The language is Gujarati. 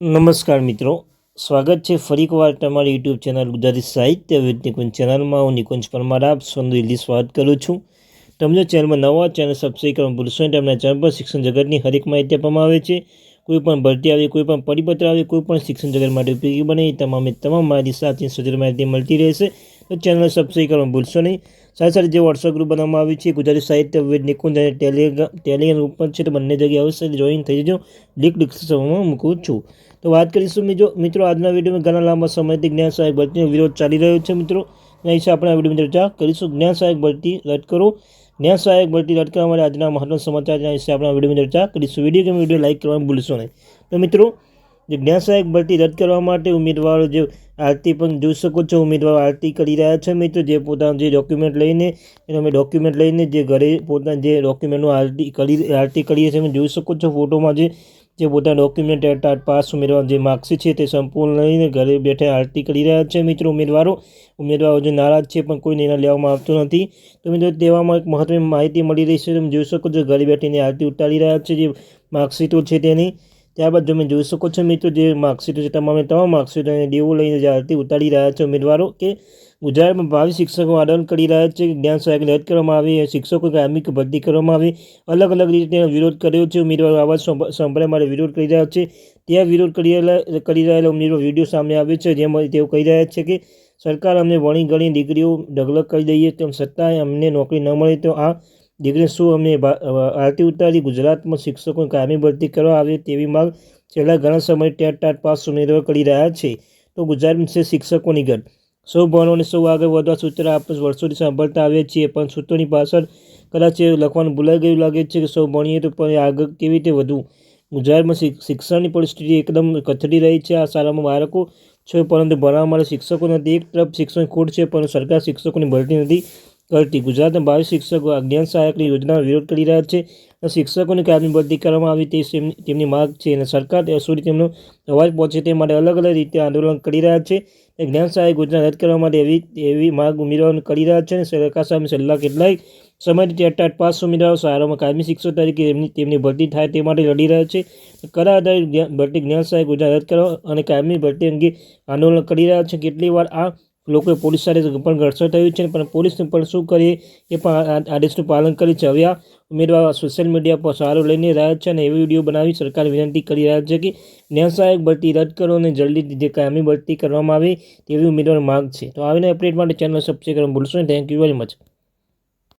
નમસ્કાર મિત્રો, સ્વાગત છે ફરી એકવાર તમારી યુટ્યુબ ચેનલ ગુજરાતી સાહિત્ય વિદ નિકુંજ ચેનલમાં. હું નિકુંજ પરમાર, આપ સૌનું દિલ્હી સ્વાગત કરું છું. તમને ચેનલમાં નવા ચેનલ સબસ્ક્રાઈબ કરવા ભૂલશો નહીં. તમને ચેનલ પર શિક્ષણ જગતની હરેક માહિતી આપવામાં આવે છે. કોઈ પણ ભરતી આવે, કોઈ પણ પરિપત્ર આવે, કોઈ પણ શિક્ષણ જગત માટે ઉપયોગી બને, તમામે તમામ માહિતી સાચી સજર માહિતી મળતી રહેશે. ચેનલ સબસ્ક્રાઈબ કરવાનું ભૂલશો નહીં. સાથે સાથે જે વોટ્સઅપ ગ્રુપ બનાવવામાં આવ્યું છે, ગુજરાતી સાહિત્ય વેદ નિકુંજ અને ટેલિગ્રામ ટેલિગ્રામ ગ્રુપ પણ છે, તો બંને જગ્યાએ અવશ્ય જોઈન થઈ જજો. લિંક ડિસ્ક્રિપ્શનમાં મૂકું છું. તો વાત કરીશું મિત્રો મિત્રો, આજના વિડીયોમાં ઘણા લાંબા સમયથી જ્ઞાન સહાયક ભરતીનો વિરોધ ચાલી રહ્યો છે મિત્રો. એના વિશે આપણે આ વિડીયોમાં ચર્ચા કરીશું જ્ઞાન સહાયક ભરતી રદ કરો. જ્ઞાન સહાયક ભરતી રદ કરવા માટે આજના મહત્વના સમાચાર એના વિશે આપણે આ વિડીયોમાં ચર્ચા કરીશું વીડિયો કે વીડિયો લાઇક કરવાનું ભૂલશો નહીં. તો મિત્રો જે એક ભરતી રદ કરવા માટે ઉમેદવારો જે આરતી પણ જોઈ શકો છો. ઉમેદવારો આરતી કરી રહ્યા છે મિત્રો. જે પોતાના જે ડોક્યુમેન્ટ લઈને, એનો અમે ડોક્યુમેન્ટ લઈને જે ઘરે પોતાના જે ડોક્યુમેન્ટનું આરતી કરી, આરતી કરીએ છીએ, તમે જોઈ શકો છો. ફોટોમાં જે જે પોતાના ડોક્યુમેન્ટ એટાટ પાસ ઉમેદવાર જે માર્કશીટ છે, તે સંપૂર્ણ લઈને ઘરે બેઠા આરતી કરી રહ્યા છે મિત્રો ઉમેદવારો. ઉમેદવારો જે નારાજ છે પણ કોઈ નિર્ણય લેવામાં આવતો નથી. તો મિત્રો, તેવામાં એક મહત્વની માહિતી મળી રહી છે. તમે જોઈ શકો છો, ઘરે બેઠીને આરતી ઉતારી રહ્યા છે. જે માર્કશીટો છે તેની. ત્યારબાદ તમે જોઈ શકો છો મિત્રો જે માર્કશીટો છે, તમામે તમામ માર્કશીટો અને દેવો લઈને જે ઉતારી રહ્યા છે ઉમેદવારો કે ગુજરાતમાં ભાવિ શિક્ષકો આદરણ કરી રહ્યા છે, જ્ઞાન સહાયક રદ કરવામાં આવી શિક્ષકો કાર્મિક ભરતી કરવામાં આવી અલગ અલગ રીતે તેનો વિરોધ કર્યો છે, ઉમેદવારો આવાજ સંભળાય માટે વિરોધ કરી રહ્યા છે. ત્યાં વિરોધ કરી રહેલા કરી રહેલા ઉમેદવારો વીડિયો સામે આવ્યો છે, જેમાં તેઓ કહી રહ્યા છે કે સરકાર અમને વણી ગણી દીકરીઓ ઢગલક કરી દઈએ તેમ છતાંય અમને નોકરી ન મળે, તો આ દીકરી શું અમે આરતી ઉતારી, ગુજરાતમાં શિક્ષકો કાયમી ભરતી કરવા આવે તેવી માંગ છેલ્લા ઘણા સમય ટેટ ટાટ પાસ ઉમેદવારો કરી રહ્યા છે. તો ગુજરાત છે શિક્ષકોની ગઢ સૌ ભણો અને સૌ આગળ વધવા સૂત્ર આપણે વર્ષોથી સાંભળતા આવ્યા છીએ, પણ સૂત્રોની પાછળ કદાચ લખવાનું ભૂલાઈ ગયું લાગે છે કે સૌ ભણીએ તો પણ આગળ કેવી રીતે વધવું? ગુજરાતમાં શિક્ષણની પરિસ્થિતિ એકદમ કથળી રહી છે. આ શાળામાં બાળકો છે, પરંતુ ભણવા માટે શિક્ષકો નથી. એક તરફ શિક્ષણ ખોટ છે, પણ સરકાર શિક્ષકોની ભરતી નથી. કરતી ગુજરાતના બાવીસ શિક્ષકો અજ્ઞાન સહાયકની યોજનાનો વિરોધ કરી રહ્યા છે. શિક્ષકોની કાયમી ભરતી કરવામાં આવી તે તેમની માગ છે અને સરકાર સુધી તેમનો અવાજ પહોંચે તે માટે અલગ અલગ રીતે આંદોલન કરી રહ્યા છે. જ્ઞાન સહાયક યોજના રદ કરવા માટે એવી એવી માગ ઉમેરવાનું કરી રહ્યા છે અને સરકાર સામે છેલ્લા કેટલાય સમયથી ટેટ પાસ ઉમેદવારો શાળામાં કાયમી શિક્ષક તરીકે એમની તેમની ભરતી થાય તે માટે લડી રહ્યા છે. કરા આધારિત ભરતી જ્ઞાન સહાયક યોજના રદ કરવા અને કાયમી ભરતી અંગે આંદોલન કરી રહ્યા છે. કેટલી વાર આ લોકોએ પોલીસ સાથે પણ ઘર્ષણ થયું છે પણ પોલીસને પણ શું કરીએ એ પણ આદેશનું પાલન કરી છે. હવે આ ઉમેદવાર સોશિયલ મીડિયા પર સારો લઈને રહ્યા છે અને એવી વીડિયો બનાવી સરકાર વિનંતી કરી રહ્યા છે કે ન્યાય સહાયક ભરતી રદ કરો અને જલ્દી જે કાયમી ભરતી કરવામાં આવે તેવી ઉમેદવાર માગ છે. તો આવીને અપડેટ માટે ચેનલ સબસ્ક્રાઈબ કરવાનું ભૂલશો નહીં. Thank you very much